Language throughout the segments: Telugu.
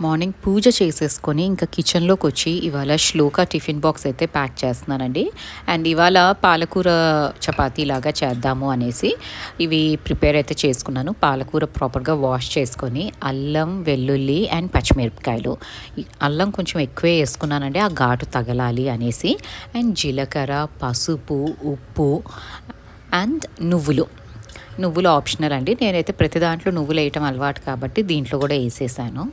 మార్నింగ్ పూజ చేసేసుకొని ఇంకా కిచెన్లోకి వచ్చి ఇవాళ శ్లోక టిఫిన్ బాక్స్ అయితే ప్యాక్ చేస్తున్నానండి. అండ్ ఇవాళ పాలకూర చపాతీ లాగా చేద్దాము అనేసి ఇవి ప్రిపేర్ అయితే చేసుకున్నాను. పాలకూర ప్రాపర్గా వాష్ చేసుకొని అల్లం వెల్లుల్లి అండ్ పచ్చిమిరపకాయలు. అల్లం కొంచెం ఎక్కువే వేసుకున్నానండి. ఆ ఘాటు తగలాలి అనేసి. అండ్ జీలకర్ర పసుపు ఉప్పు అండ్ నువ్వులు. నువ్వులు ఆప్షనల్ అండి. నేనైతే ప్రతి దాంట్లో నువ్వులు వేయటం అలవాటు కాబట్టి దీంట్లో కూడా వేసేసాను.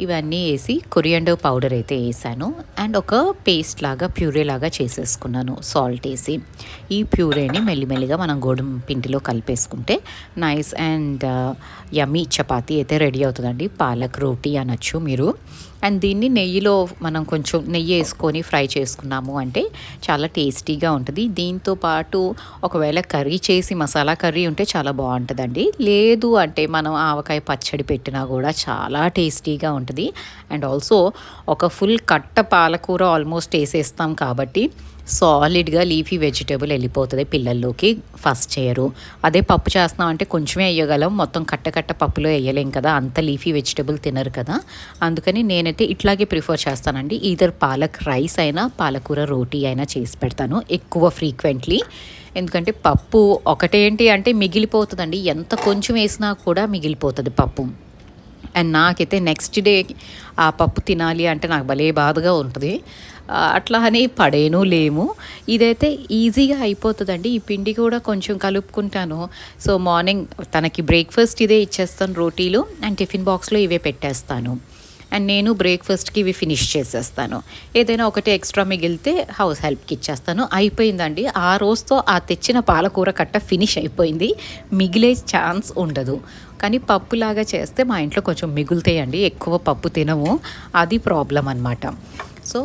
ఇవన్నీ వేసి కొరియండర్ పౌడర్ అయితే వేసాను. అండ్ ఒక పేస్ట్ లాగా ప్యూరే లాగా చేసేసుకున్నాను. సాల్ట్ వేసి. ఈ ప్యూరేని మెల్లిమెల్లిగా మనం గోధుమ పిండిలో కలిపేసుకుంటే nice and uh, yummy chapati అయితే రెడీ అవుతుందండి. పాలక్ రోటీ అనొచ్చు మీరు. అండ్ దీన్ని నెయ్యిలో మనం కొంచెం నెయ్యి వేసుకొని ఫ్రై చేసుకున్నాము అంటే చాలా టేస్టీగా ఉంటుంది. దీంతో పాటు ఒకవేళ కర్రీ చేసి మసాలా కర్రీ ఉంటే చాలా బాగుంటుందండి. లేదు అంటే మనం ఆవకాయ పచ్చడి పెట్టినా కూడా చాలా టేస్టీగా ఉంటుంది అండ్ ఆల్సో ఒక ఫుల్ కట్ట పాలకూర ఆల్మోస్ట్ వేసేస్తాం కాబట్టి సాలిడ్గా లీఫీ వెజిటేబుల్ వెళ్ళిపోతుంది పిల్లల్లోకి. ఫస్ట్ చేయరు. అదే పప్పు చేస్తున్నాం అంటే కొంచెమే వేయగలం. మొత్తం కట్ట కట్ట పప్పులో వేయలేం కదా అంత లీఫీ వెజిటేబుల్ తినరు కదా. అందుకని నేనైతే ఇట్లాగే ప్రిఫర్ చేస్తానండి. ఈధర్ పాలక్ రైస్ అయినా పాలకూర రోటీ అయినా చేసి పెడతాను ఎక్కువ ఫ్రీక్వెంట్లీ. ఎందుకంటే పప్పు ఒకటేంటి అంటే మిగిలిపోతుందండి. ఎంత కొంచెం వేసినా కూడా మిగిలిపోతుంది పప్పు. అండ్ నాకైతే నెక్స్ట్ డే ఆ పప్పు తినాలి అంటే నాకు భలే బాధగా ఉంటుంది. అట్లా అని పడేను లేము. ఇదైతే ఈజీగా అయిపోతుందండి. ఈ పిండి కూడా కొంచెం కలుపుకుంటాను. సో మార్నింగ్ తనకి బ్రేక్ఫాస్ట్ ఇదే ఇచ్చేస్తాను రోటీలు. అండ్ టిఫిన్ బాక్స్లో ఇవే పెట్టేస్తాను. అండ్ నేను బ్రేక్ఫాస్ట్కి ఇవి ఫినిష్ చేసేస్తాను. ఏదైనా ఒకటి ఎక్స్ట్రా మిగిలితే హౌస్ హెల్ప్కి ఇచ్చేస్తాను. అయిపోయిందండి. ఆ రోజుతో ఆ తెచ్చిన పాలకూర కట్ట ఫినిష్ అయిపోయింది. మిగిలే ఛాన్స్ ఉండదు. కానీ పప్పులాగా చేస్తే మా ఇంట్లో కొంచెం మిగులుతాయండి. ఎక్కువ పప్పు తినము. అది ప్రాబ్లం అనమాట సో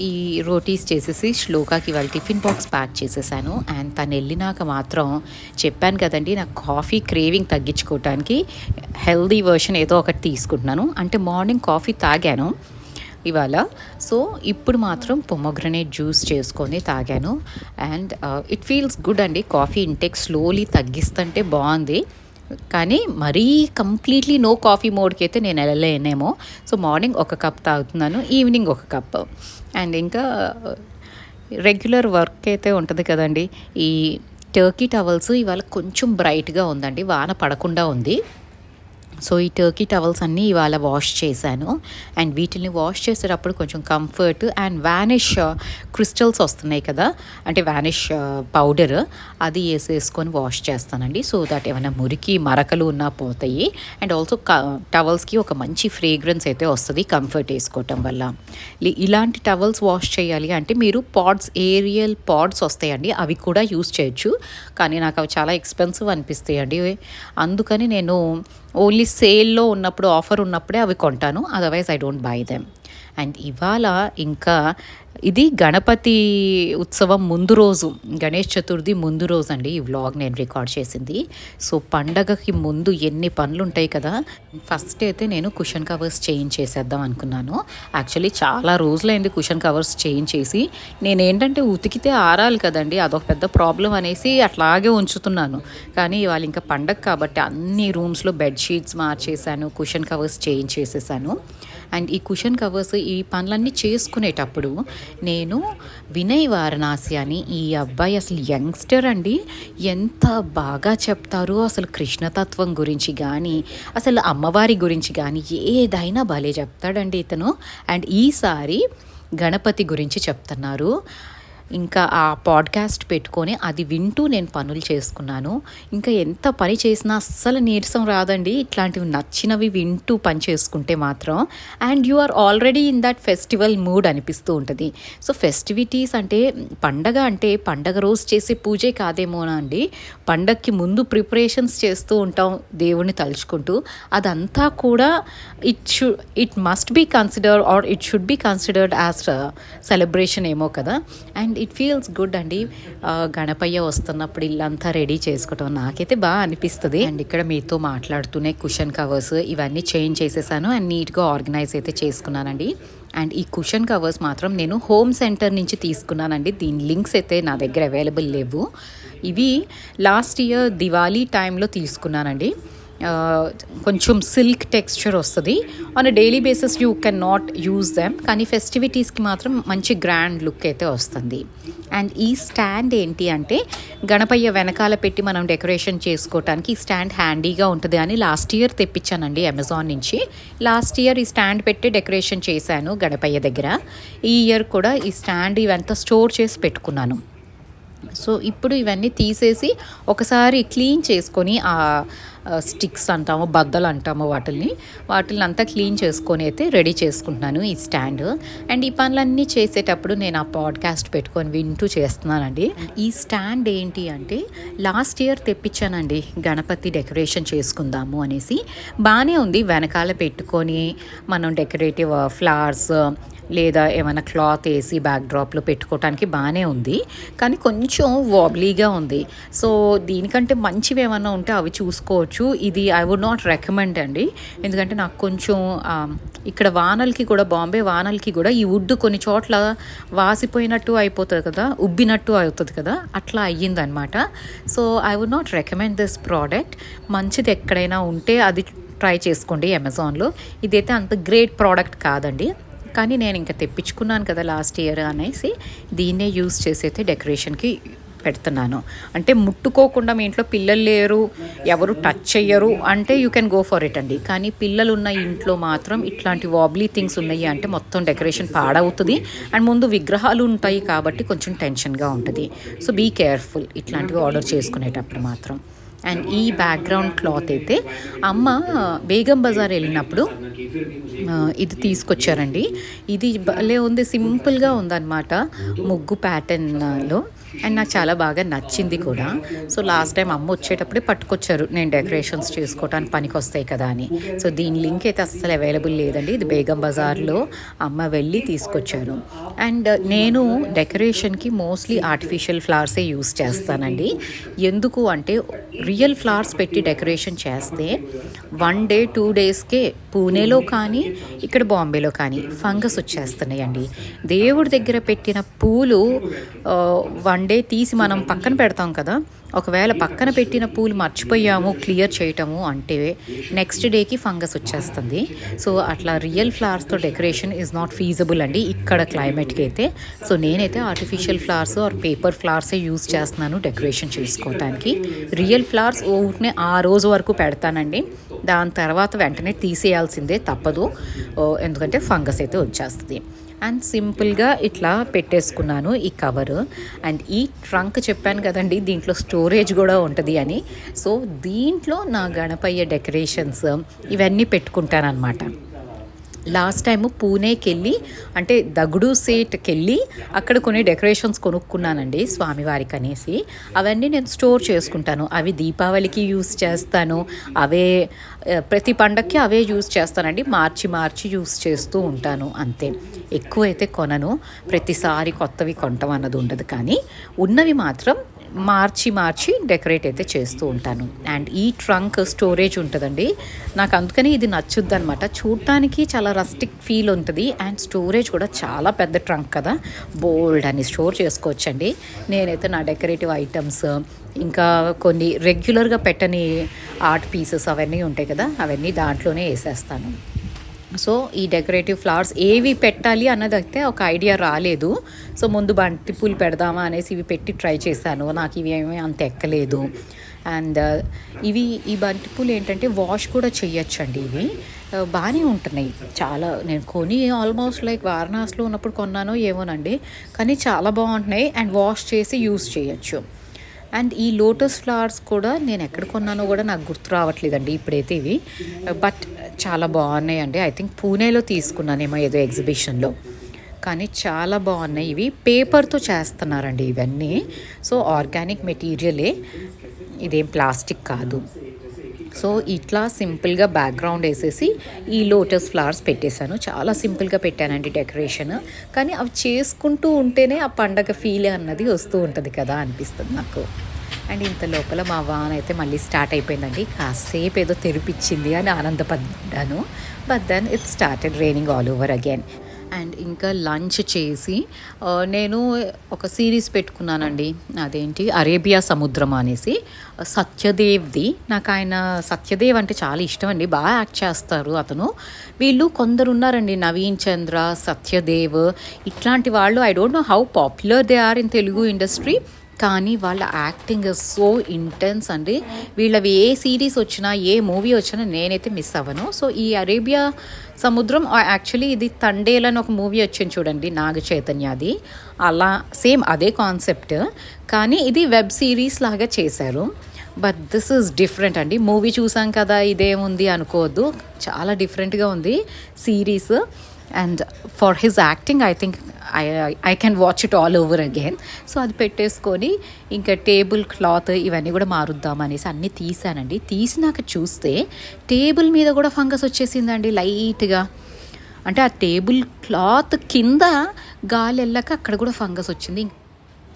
ఈ రోటీస్ చేసేసి శ్లోకాకి వాళ్ళ టిఫిన్ బాక్స్ ప్యాక్ చేసేసాను. అండ్ తను వెళ్ళినాక మాత్రం చెప్పాను కదండి నాకు కాఫీ క్రేవింగ్ తగ్గించుకోవటానికి హెల్దీ వర్షన్ ఏదో ఒకటి తీసుకుంటున్నాను. అంటే మార్నింగ్ కాఫీ తాగాను ఇవాళ. సో ఇప్పుడు మాత్రం పొమోగ్రనేట్ జ్యూస్ చేసుకొని తాగాను. అండ్ ఇట్ ఫీల్స్ గుడ్ అండి. కాఫీ ఇంటెక్ స్లోలీ తగ్గిస్తుంటే బాగుంది. కానీ మరీ కంప్లీట్లీ నో కాఫీ మోడ్కి అయితే నేను వెళ్ళలేనేమో. సో మార్నింగ్ ఒక కప్ తాగుతున్నాను ఈవినింగ్ ఒక కప్ అండ్ ఇంకా uh, రెగ్యులర్ వర్క్ అయితే ఉంటుంది కదండి. ఈ టర్కీ టవల్స్ ఇవాళ కొంచెం బ్రైట్గా ఉందండి వాన పడకుండా ఉంది. సో ఈ టర్కీ టవల్స్ అన్నీ ఇవాళ వాష్ చేశాను. అండ్ వీటిని వాష్ చేసేటప్పుడు కొంచెం కంఫర్ట్ అండ్ వ్యానిష్ క్రిస్టల్స్ వస్తున్నాయి కదా. అంటే వ్యానిష్ పౌడర్ uh, అది వేసేసుకొని వాష్ చేస్తానండి. సో దట్ ఏమైనా మురికి మరకలు ఉన్నా పోతాయి. అండ్ ఆల్సో టవల్స్కి ఒక మంచి ఫ్రేగ్రెన్స్ అయితే వస్తుంది కంఫర్ట్ వేసుకోవటం వల్ల. ఇలాంటి టవల్స్ వాష్ చేయాలి అంటే మీరు పాడ్స్ ఏరియల్ పాడ్స్ వస్తాయండి. అవి కూడా యూస్ చేయొచ్చు. కానీ నాకు అవి చాలా ఎక్స్పెన్సివ్ అనిపిస్తాయండి. అందుకని నేను ఓన్లీ సేల్లో ఉన్నప్పుడు ఆఫర్ ఉన్నప్పుడే అవి కొంటాను. Otherwise I don't buy them and ఇవాళ ఇంకా ఇది గణపతి ఉత్సవం ముందు రోజు గణేష్ చతుర్థి ముందు రోజు అండి ఈ వ్లాగ్ నేను రికార్డ్ చేసింది. సో పండగకి ముందు ఎన్ని పనులు ఉంటాయి కదా ఫస్ట్ అయితే నేను కుషన్ కవర్స్ చేంజ్ చేసేద్దాం అనుకున్నాను. యాక్చువల్లీ చాలా రోజులైంది కుషన్ కవర్స్ చేంజ్ చేసి నేను ఏంటంటే ఉతికితే ఆరాలి కదండి అదొక పెద్ద ప్రాబ్లం అనేసి అట్లాగే ఉంచుతున్నాను. కానీ ఇవాళ ఇంకా పండగ కాబట్టి అన్ని రూమ్స్లో బెడ్షీట్స్ మార్చేసాను కుషన్ కవర్స్ చేంజ్ చేసేసాను అండ్ ఈ కుషన్ కవర్స్ ఈ పనులన్నీ చేసుకునేటప్పుడు నేను వినయ్ వారణాసి అని ఈ అబ్బాయి అసలు యంగ్స్టర్ అండి. ఎంత బాగా చెప్తారో అసలు కృష్ణతత్వం గురించి కానీ అసలు అమ్మవారి గురించి కానీ ఏదైనా భలే చెప్తాడండి ఇతను. అండ్ ఈసారి గణపతి గురించి చెప్తున్నారు. ఇంకా ఆ పాడ్కాస్ట్ పెట్టుకొని అది వింటూ నేను పనులు చేసుకున్నాను. ఇంకా ఎంత పని చేసినా అస్సలు నీరసం రాదండి. ఇట్లాంటివి నచ్చినవి వింటూ పని చేసుకుంటే మాత్రం. And you are already in that festival mood అనిపిస్తూ ఉంటుంది. సో ఫెస్టివిటీస్ అంటే పండగ అంటే పండగ రోజు చేసే పూజే కాదేమోనా అండి? పండగకి ముందు ప్రిపరేషన్స్ చేస్తూ ఉంటాం దేవుణ్ణి తలుచుకుంటూ. అదంతా కూడా it should it must be consider or it should be considered as celebration ఏమో కదా. అండ్ ఇట్ ఫీల్స్ గుడ్ అండి. గణపయ్య వస్తున్నప్పుడు ఇల్లంతా రెడీ చేసుకోవటం నాకైతే బాగా అనిపిస్తుంది. అండ్ ఇక్కడ మీతో మాట్లాడుతూనే కుషన్ కవర్స్ ఇవన్నీ చేంజ్ చేసేసాను అండ్ నీట్గా ఆర్గనైజ్ అయితే చేసుకున్నానండి. అండ్ ఈ కుషన్ కవర్స్ మాత్రం నేను హోమ్ సెంటర్ నుంచి తీసుకున్నానండి. దీని లింక్స్ అయితే నా దగ్గర అవైలబుల్ లేవు. ఇవి లాస్ట్ ఇయర్ దివాళీ టైంలో తీసుకున్నానండి. కొంచెం సిల్క్ టెక్స్చర్ వస్తుంది. On daily basis you can not use them కానీ ఫెస్టివిటీస్కి మాత్రం మంచి గ్రాండ్ లుక్ అయితే వస్తుంది. అండ్ ఈ స్టాండ్ ఏంటి అంటే గణపయ్య వెనకాల పెట్టి మనం డెకరేషన్ చేసుకోవటానికి ఈ స్టాండ్ హ్యాండీగా ఉంటుంది అని లాస్ట్ ఇయర్ తెప్పించానండి అమెజాన్ నుంచి. లాస్ట్ ఇయర్ ఈ స్టాండ్ పెట్టి డెకరేషన్ చేశాను గణపయ్య దగ్గర. ఈ ఇయర్ కూడా ఈ స్టాండ్ ఇవంతా స్టోర్ చేసి పెట్టుకున్నాను. సో ఇప్పుడు ఇవన్నీ తీసేసి ఒకసారి క్లీన్ చేసుకొని ఆ స్టిక్స్ అంటాము బద్దలు అంటాము వాటిల్ని. వాటిని అంతా క్లీన్ చేసుకొని అయితే రెడీ చేసుకుంటున్నాను ఈ స్టాండ్. అండ్ ఈ పనులన్నీ చేసేటప్పుడు నేను ఆ పాడ్కాస్ట్ పెట్టుకొని వింటూ చేస్తున్నానండి. ఈ స్టాండ్ ఏంటి అంటే లాస్ట్ ఇయర్ తెప్పించానండి గణపతి డెకరేషన్ చేసుకుందాము అనేసి. బాగానే ఉంది వెనకాల పెట్టుకొని మనం డెకరేటివ్ ఫ్లవర్స్ లేదా ఏమైనా క్లాత్ వేసి బ్యాక్ డ్రాప్లో పెట్టుకోవడానికి బాగానే ఉంది. కానీ కొంచెం వాబ్లీగా ఉంది. సో దీనికంటే మంచివి ఏమైనా ఉంటే అవి చూసుకోవచ్చు. ఇది ఐ వుడ్ నాట్ రికమెండ్ అండి. ఎందుకంటే నాకు కొంచెం ఇక్కడ వానలకి కూడా బాంబే వానలకి కూడా ఈ వుడ్ కొన్ని చోట్ల వాసిపోయినట్టు అయిపోతుంది కదా ఉబ్బినట్టు అవుతుంది కదా అట్లా అయ్యిందనమాట so I would not recommend this product మంచిది ఎక్కడైనా ఉంటే అది ట్రై చేసుకోండి అమెజాన్లో ఇదైతే అంత గ్రేట్ ప్రోడక్ట్ కాదండి. కానీ నేను ఇంకా తెప్పించుకున్నాను కదా లాస్ట్ ఇయర్ అనేసి దీన్నే యూస్ చేసి అయితే డెకరేషన్కి పెడుతున్నాను. అంటే ముట్టుకోకుండా మీ ఇంట్లో పిల్లలు లేరు ఎవరు టచ్ చెయ్యరు అంటే you can go for it అండి. కానీ పిల్లలు ఉన్న ఇంట్లో మాత్రం ఇట్లాంటి వాబ్లీ థింగ్స్ ఉన్నాయి అంటే మొత్తం డెకరేషన్ పాడవుతుంది. అండ్ ముందు విగ్రహాలు ఉంటాయి కాబట్టి కొంచెం టెన్షన్గా ఉంటుంది. సో బీ కేర్ఫుల్ ఇట్లాంటివి ఆర్డర్ చేసుకునేటప్పుడు మాత్రం. అండ్ ఈ బ్యాక్గ్రౌండ్ క్లాత్ అయితే అమ్మ బేగం బజార్ వెళ్ళినప్పుడు ఇది తీసుకొచ్చారండి. ఇది భలే ఉంది సింపుల్గా ఉందన్నమాట. ముగ్గు ప్యాటర్న్లో అండ్ నాకు చాలా బాగా నచ్చింది కూడా. సో లాస్ట్ టైం అమ్మ వచ్చేటప్పుడే పట్టుకొచ్చారు. నేను డెకరేషన్స్ చేసుకోవటానికి పనికి వస్తాయి కదా అని. సో దీని లింక్ అయితే అస్సలు అవైలబుల్ లేదండి. ఇది బేగం బజార్లో అమ్మ వెళ్ళి తీసుకొచ్చారు. అండ్ నేను డెకరేషన్కి మోస్ట్లీ ఆర్టిఫిషియల్ ఫ్లవర్సే యూస్ చేస్తానండి. ఎందుకు అంటే రియల్ ఫ్లవర్స్ పెట్టి డెకరేషన్ చేస్తే వన్ డే టూ డేస్కే పూణేలో కానీ ఇక్కడ బాంబేలో కానీ ఫంగస్ వచ్చేస్తున్నాయండి. దేవుడి దగ్గర పెట్టిన పూలు వన్ వన్ డే తీసి మనం పక్కన పెడతాం కదా ఒకవేళ పక్కన పెట్టిన పూలు మర్చిపోయాము క్లియర్ చేయటము అంటే నెక్స్ట్ డేకి ఫంగస్ వచ్చేస్తుంది. సో అట్లా రియల్ ఫ్లవర్స్తో డెకరేషన్ ఈజ్ నాట్ ఫీజబుల్ అండి ఇక్కడ క్లైమేట్కి అయితే. సో నేనైతే ఆర్టిఫిషియల్ ఫ్లవర్స్ ఆర్ పేపర్ ఫ్లవర్సే యూజ్ చేస్తున్నాను డెకరేషన్ చేసుకోవటానికి. రియల్ ఫ్లవర్స్ ఊరినే ఆ రోజు వరకు పెడతానండి. దాని తర్వాత వెంటనే తీసేయాల్సిందే తప్పదు. ఎందుకంటే ఫంగస్ అయితే వచ్చేస్తుంది. అండ్ సింపుల్గా ఇట్లా పెట్టేసుకున్నాను ఈ కవరు. అండ్ ఈ ట్రంక్ చెప్పాను కదండి దీంట్లో స్టోరేజ్ కూడా ఉంటుంది అని. సో దీంట్లో నా గణపయ్య డెకరేషన్స్ ఇవన్నీ పెట్టుకుంటానన్నమాట. లాస్ట్ టైము పూణేకి వెళ్ళి అంటే దగుడు సేట్కి వెళ్ళి అక్కడ కొన్ని డెకరేషన్స్ కొనుక్కున్నానండి స్వామివారికి అనేసి. అవన్నీ నేను స్టోర్ చేసుకుంటాను. అవి దీపావళికి యూస్ చేస్తాను. అవే ప్రతి పండక్కి అవే యూస్ చేస్తానండి. మార్చి మార్చి యూస్ చేస్తూ ఉంటాను అంతే. ఎక్కువ అయితే కొనను. ప్రతిసారి కొత్తవి కొంటాం అన్నది ఉండదు కానీ ఉన్నవి మాత్రం మార్చి మార్చి డెకరేట్ అయితే చేస్తూ ఉంటాను. అండ్ ఈ ట్రంక్ స్టోరేజ్ ఉంటుందండి. నాకు అందుకని ఇది నచ్చుద్ది అనమాట చూడటానికి చాలా రస్టిక్ ఫీల్ ఉంటుంది. అండ్ స్టోరేజ్ కూడా చాలా పెద్ద ట్రంక్ కదా. బోల్డ్ అని స్టోర్ చేసుకోవచ్చండి. నేనైతే నా డెకరేటివ్ ఐటమ్స్ ఇంకా కొన్ని రెగ్యులర్గా పెట్టని ఆర్ట్ పీసెస్ అవన్నీ ఉంటాయి కదా అవన్నీ దాంట్లోనే వేసేస్తాను. సో ఈ డెకరేటివ్ ఫ్లవర్స్ ఏవి పెట్టాలి అన్నది అయితే ఒక ఐడియా రాలేదు. సో ముందు బంతి పూలు పెడదామా అనేసి ఇవి పెట్టి ట్రై చేశాను. నాకు ఇవి ఏమీ అంత ఎక్కలేదు. అండ్ ఇవి ఈ బంతి పూలు ఏంటంటే వాష్ కూడా చేయొచ్చండి ఇవి. బాగానే ఉంటున్నాయి. చాలా నేను కొని ఆల్మోస్ట్ లైక్ వారణాసిలో ఉన్నప్పుడు కొన్నానో ఏమోనండి. కానీ చాలా బాగుంటున్నాయి. అండ్ వాష్ చేసి యూస్ చేయొచ్చు. అండ్ ఈ లోటస్ ఫ్లవర్స్ కూడా నేను ఎక్కడ కొన్నానో కూడా నాకు గుర్తు రావట్లేదండి ఇప్పుడైతే ఇవి. బట్ చాలా బాగున్నాయి అండి ఐ థింక్ పూణేలో తీసుకున్నానేమో ఏదో ఎగ్జిబిషన్లో. కానీ చాలా బాగున్నాయి. ఇవి పేపర్తో చేస్తున్నారండి ఇవన్నీ. సో ఆర్గానిక్ మెటీరియలే. ఇదేం ప్లాస్టిక్ కాదు. సో ఇట్లా సింపుల్గా బ్యాక్గ్రౌండ్ వేసేసి ఈ లోటస్ ఫ్లవర్స్ పెట్టేశాను. చాలా సింపుల్గా పెట్టానండి డెకరేషన్. కానీ అవి చేసుకుంటూ ఉంటేనే ఆ పండగ ఫీల్ అన్నది వస్తూ ఉంటుంది కదా అనిపిస్తుంది నాకు. అండ్ ఇంత లోపల మా వాన్ అయితే మళ్ళీ స్టార్ట్ అయిపోయిందండి. కాసేపు ఏదో తెరిపించింది అని ఆనందపడ్డాను. But then it started raining all over again and ఇంకా లంచ్ చేసి నేను ఒక సిరీస్ పెట్టుకున్నానండి. అదేంటి? అరేబియా సముద్రం అనేసి. సత్యదేవ్ది. నాకు ఆయన సత్యదేవ్ అంటే చాలా ఇష్టం అండి బాగా యాక్ట్ చేస్తారు అతను. వీళ్ళు కొందరు ఉన్నారండి నవీన్ చంద్ర సత్యదేవ్. ఇట్లాంటి వాళ్ళు I don't know how popular they are in Telugu industry. కానీ వాళ్ళ యాక్టింగ్ సో ఇంటెన్స్ అండి. వీళ్ళవి ఏ సిరీస్ వచ్చినా ఏ మూవీ వచ్చినా నేనైతే మిస్ అవ్వను. సో ఈ అరేబియా సముద్రం యాక్చువల్లీ ఇది తండేల్ అని ఒక మూవీ వచ్చింది చూడండి నాగ చైతన్యది. అలా సేమ్ అదే కాన్సెప్ట్ కానీ ఇది వెబ్ సిరీస్ లాగా చేశారు. బట్ దిస్ ఇస్ డిఫరెంట్ అండి. మూవీ చూసాం కదా ఇదేముంది అనుకోవద్దు. చాలా డిఫరెంట్గా ఉంది series and for his acting I think I I can watch it all over again so అది పెట్టేసుకొని ఇంకా టేబుల్ క్లాత్ ఇవన్నీ కూడా మారుద్దాం అనేసి అన్నీ తీసానండి. తీసినాక చూస్తే టేబుల్ మీద కూడా ఫంగస్ వచ్చేసిందండి లైట్గా అంటే ఆ టేబుల్ క్లాత్ కింద గాలి వెళ్ళాక అక్కడ కూడా ఫంగస్ వచ్చింది.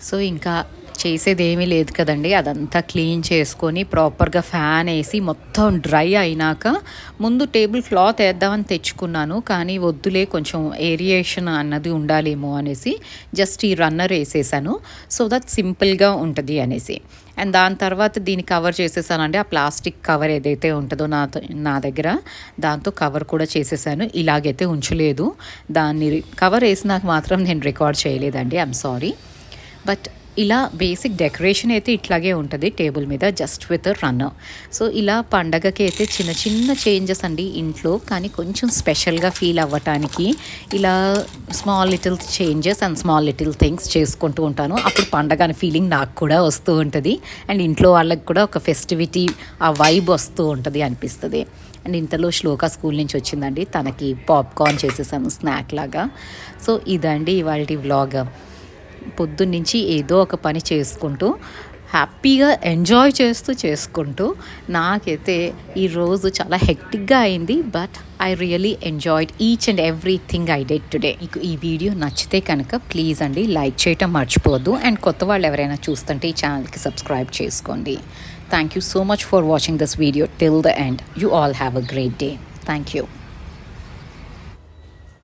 సో ఇంకా చేసేది ఏమీ లేదు కదండి. అదంతా క్లీన్ చేసుకొని ప్రాపర్గా ఫ్యాన్ వేసి మొత్తం డ్రై అయినాక ముందు టేబుల్ క్లాత్ వేద్దామని తెచ్చుకున్నాను. కానీ వద్దులే కొంచెం ఏరియేషన్ అన్నది ఉండాలేమో అనేసి జస్ట్ ఈ రన్నర్ వేసేసాను. సో దట్ సింపుల్గా ఉంటుంది అనేసి. అండ్ దాని తర్వాత దీన్ని కవర్ చేసేసానండి. ఆ ప్లాస్టిక్ కవర్ ఏదైతే ఉంటుందో నా నా దగ్గర దాంతో కవర్ కూడా చేసేసాను. ఇలాగైతే ఉంచలేదు. దాన్ని కవర్ వేసినాక మాత్రం నేను రికార్డ్ చేయలేదండి. I'm sorry. బట్ ఇలా బేసిక్ డెకరేషన్ అయితే ఇట్లాగే ఉంటుంది టేబుల్ మీద జస్ట్ విత్ రన్నర్ సో ఇలా పండగకి అయితే చిన్న చిన్న చేంజెస్ అండి ఇంట్లో కానీ కొంచెం స్పెషల్గా ఫీల్ అవ్వటానికి ఇలా small little changes and small little things చేసుకుంటూ ఉంటాను. అప్పుడు పండగ అనే ఫీలింగ్ నాకు కూడా వస్తూ ఉంటుంది. అండ్ ఇంట్లో వాళ్ళకి కూడా ఒక ఫెస్టివిటీ ఆ వైబ్ వస్తూ ఉంటుంది అనిపిస్తుంది. అండ్ ఇంతలో శ్లోక స్కూల్ నుంచి వచ్చిందండి. తనకి పాప్కార్న్ చేసేసాను స్నాక్ లాగా. సో ఇదండి ఇవాళ వ్లాగ్ పొద్దున్నుంచి ఏదో ఒక పని చేసుకుంటూ హ్యాపీగా ఎంజాయ్ చేస్తూ చేసుకుంటూ నాకైతే ఈ రోజు చాలా హెక్టిక్గా అయింది. But I really enjoyed each and everything I did today. మీకు ఈ వీడియో నచ్చితే కనుక ప్లీజ్ అండి లైక్ చేయటం మర్చిపోవద్దు. అండ్ కొత్త వాళ్ళు ఎవరైనా చూస్తుంటే ఈ ఛానల్కి సబ్స్క్రైబ్ చేసుకోండి. Thank you so much for watching this video. Till the end you all have a great day. Thank you.